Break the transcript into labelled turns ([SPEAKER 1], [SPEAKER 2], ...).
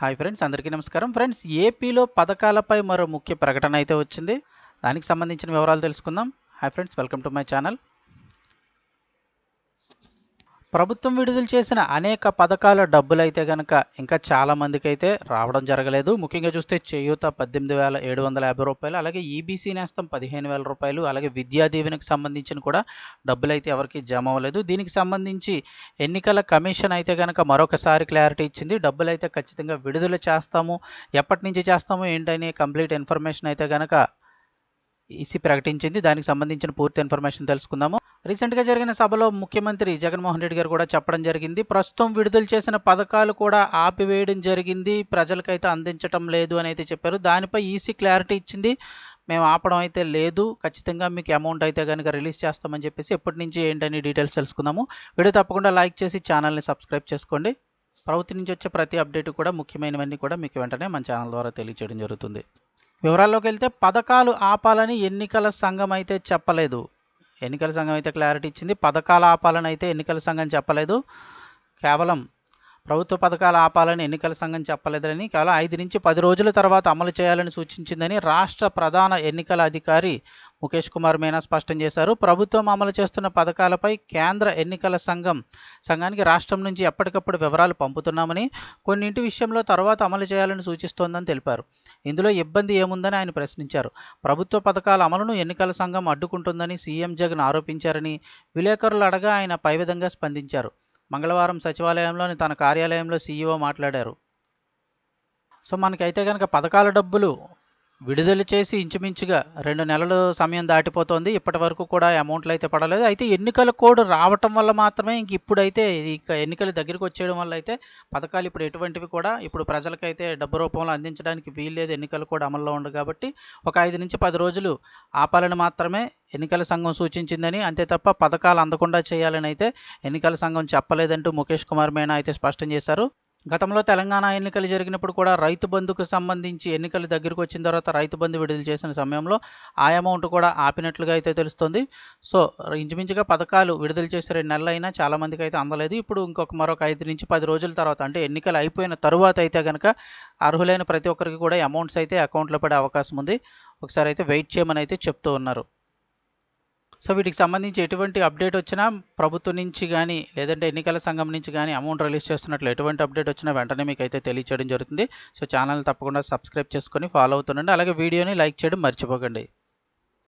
[SPEAKER 1] Hi friends అందరికీ నమస్కారం. Friends ఏపీలో పథకాలపై మరో ముఖ్య ప్రకటన అయితే వచ్చింది. దానికి సంబంధించిన వివరాలు తెలుసుకుందాం. Hi friends welcome to my channel. ప్రభుత్వం విడుదల చేసిన అనేక పథకాల డబ్బులు అయితే కనుక ఇంకా చాలా మందికి అయితే రావడం జరగలేదు. ముఖ్యంగా చూస్తే చేయూత పద్దెనిమిది వేల ఏడు వందల యాభై రూపాయలు అలాగే ఈబీసీ నేస్తం పదిహేను వేల రూపాయలు అలాగే విద్యా దీవెనకు సంబంధించిన కూడా డబ్బులు అయితే ఎవరికి జమ అవ్వలేదు. దీనికి సంబంధించి ఎన్నికల కమిషన్ అయితే కనుక మరొకసారి క్లారిటీ ఇచ్చింది. డబ్బులు అయితే ఖచ్చితంగా విడుదల చేస్తాము. ఎప్పటి నుంచి చేస్తాము ఏంటనే కంప్లీట్ ఇన్ఫర్మేషన్ అయితే కనుక ఈసీ ప్రకటించింది. దానికి సంబంధించిన పూర్తి ఇన్ఫర్మేషన్ తెలుసుకుందాము. రీసెంట్గా జరిగిన సభలో ముఖ్యమంత్రి జగన్మోహన్ రెడ్డి గారు కూడా చెప్పడం జరిగింది. ప్రస్తుతం విడుదల చేసిన పథకాలు కూడా ఆపివేయడం జరిగింది. ప్రజలకైతే అందించడం లేదు అని అయితే చెప్పారు. దానిపై ఈసీ క్లారిటీ ఇచ్చింది. మేము ఆపడం అయితే లేదు. ఖచ్చితంగా మీకు అమౌంట్ అయితే కనుక రిలీజ్ చేస్తామని చెప్పేసి ఎప్పటి నుంచి ఏంటని డీటెయిల్స్ తెలుసుకుందాము. వీడియో తప్పకుండా లైక్ చేసి ఛానల్ని సబ్స్క్రైబ్ చేసుకోండి. ప్రభుత్వం నుంచి వచ్చే ప్రతి అప్డేట్ కూడా ముఖ్యమైనవన్నీ కూడా మీకు వెంటనే మన ఛానల్ ద్వారా తెలియచేయడం జరుగుతుంది. వివరాల్లోకి వెళ్తే పథకాలు ఆపాలని ఎన్నికల సంఘం అయితే చెప్పలేదు. ఎన్నికల సంఘం అయితే క్లారిటీ ఇచ్చింది. పథకాలు ఆపాలని అయితే ఎన్నికల సంఘం చెప్పలేదు. కేవలం ప్రభుత్వ పథకాలు ఆపాలని ఎన్నికల సంఘం చెప్పలేదని కేవలం ఐదు నుంచి పది రోజుల తర్వాత అమలు చేయాలని సూచించిందని రాష్ట్ర ప్రధాన ఎన్నికల అధికారి ముఖేష్ కుమార్ మీనా స్పష్టం చేశారు. ప్రభుత్వం అమలు చేస్తున్న పథకాలపై కేంద్ర ఎన్నికల సంఘం సంఘానికి రాష్ట్రం నుంచి ఎప్పటికప్పుడు వివరాలు పంపుతున్నామని కొన్నింటి విషయంలో తర్వాత అమలు చేయాలని సూచిస్తోందని తెలిపారు. ఇందులో ఇబ్బంది ఏముందని ఆయన ప్రశ్నించారు. ప్రభుత్వ పథకాల అమలును ఎన్నికల సంఘం అడ్డుకుంటుందని సీఎం జగన్ ఆరోపించారని విలేకరులు అడగా ఆయన పై విధంగా స్పందించారు. మంగళవారం సచివాలయంలోని తన కార్యాలయంలో సీఈఓ మాట్లాడారు. సో మనకైతే కనుక పథకాల డబ్బులు విడుదల చేసి ఇంచుమించుగా రెండు నెలలు సమయం దాటిపోతుంది. ఇప్పటి వరకు కూడా అమౌంట్లు అయితే పడలేదు. అయితే ఎన్నికల కోడ్ రావటం వల్ల మాత్రమే ఇంక ఇప్పుడైతే ఇక ఎన్నికల దగ్గరికి వచ్చేయడం వల్ల అయితే పథకాలు ఇప్పుడు ఎటువంటివి కూడా ఇప్పుడు ప్రజలకైతే డబ్బు రూపంలో అందించడానికి వీల్లేదు ఎన్నికలు కూడా అమల్లో ఉండదు కాబట్టి ఒక ఐదు నుంచి పది రోజులు ఆపాలని మాత్రమే ఎన్నికల సంఘం సూచించిందని అంతే తప్ప పథకాలు అందకుండా చేయాలని అయితే ఎన్నికల సంఘం చెప్పలేదంటూ ముఖేష్ కుమార్ మీనా అయితే స్పష్టం చేశారు. గతంలో తెలంగాణ ఎన్నికలు జరిగినప్పుడు కూడా రైతు బంధుకు సంబంధించి ఎన్నికలు దగ్గరకు వచ్చిన తర్వాత రైతు బంధు విడుదల చేసిన సమయంలో ఆ అమౌంట్ కూడా ఆపినట్లుగా అయితే తెలుస్తుంది. సో ఇంచుమించుగా పథకాలు విడుదల చేసే రెండు నెలలు అయినా చాలామందికి అయితే అందలేదు. ఇప్పుడు ఇంకొక మరొక ఐదు నుంచి పది రోజుల తర్వాత అంటే ఎన్నికలు అయిపోయిన తరువాత అయితే కనుక అర్హులైన ప్రతి ఒక్కరికి కూడా అమౌంట్స్ అయితే అకౌంట్లో పడే అవకాశం ఉంది. ఒకసారి అయితే వెయిట్ చేయమని అయితే చెప్తూ ఉన్నారు. సో వీటికి సంబంధించి ఎటువంటి అప్డేట్ వచ్చినా ప్రభుత్వం నుంచి కానీ లేదంటే ఎన్నికల సంఘం నుంచి కానీ అమౌంట్ రిలీజ్ చేస్తున్నట్లు ఎటువంటి అప్డేట్ వచ్చినా వెంటనే మీకు అయితే తెలియచేయడం జరుగుతుంది. సో ఛానల్ తప్పకుండా సబ్స్క్రైబ్ చేసుకొని ఫాలో అవుతుండండి. అలాగే వీడియోని లైక్ చేయడం మర్చిపోకండి.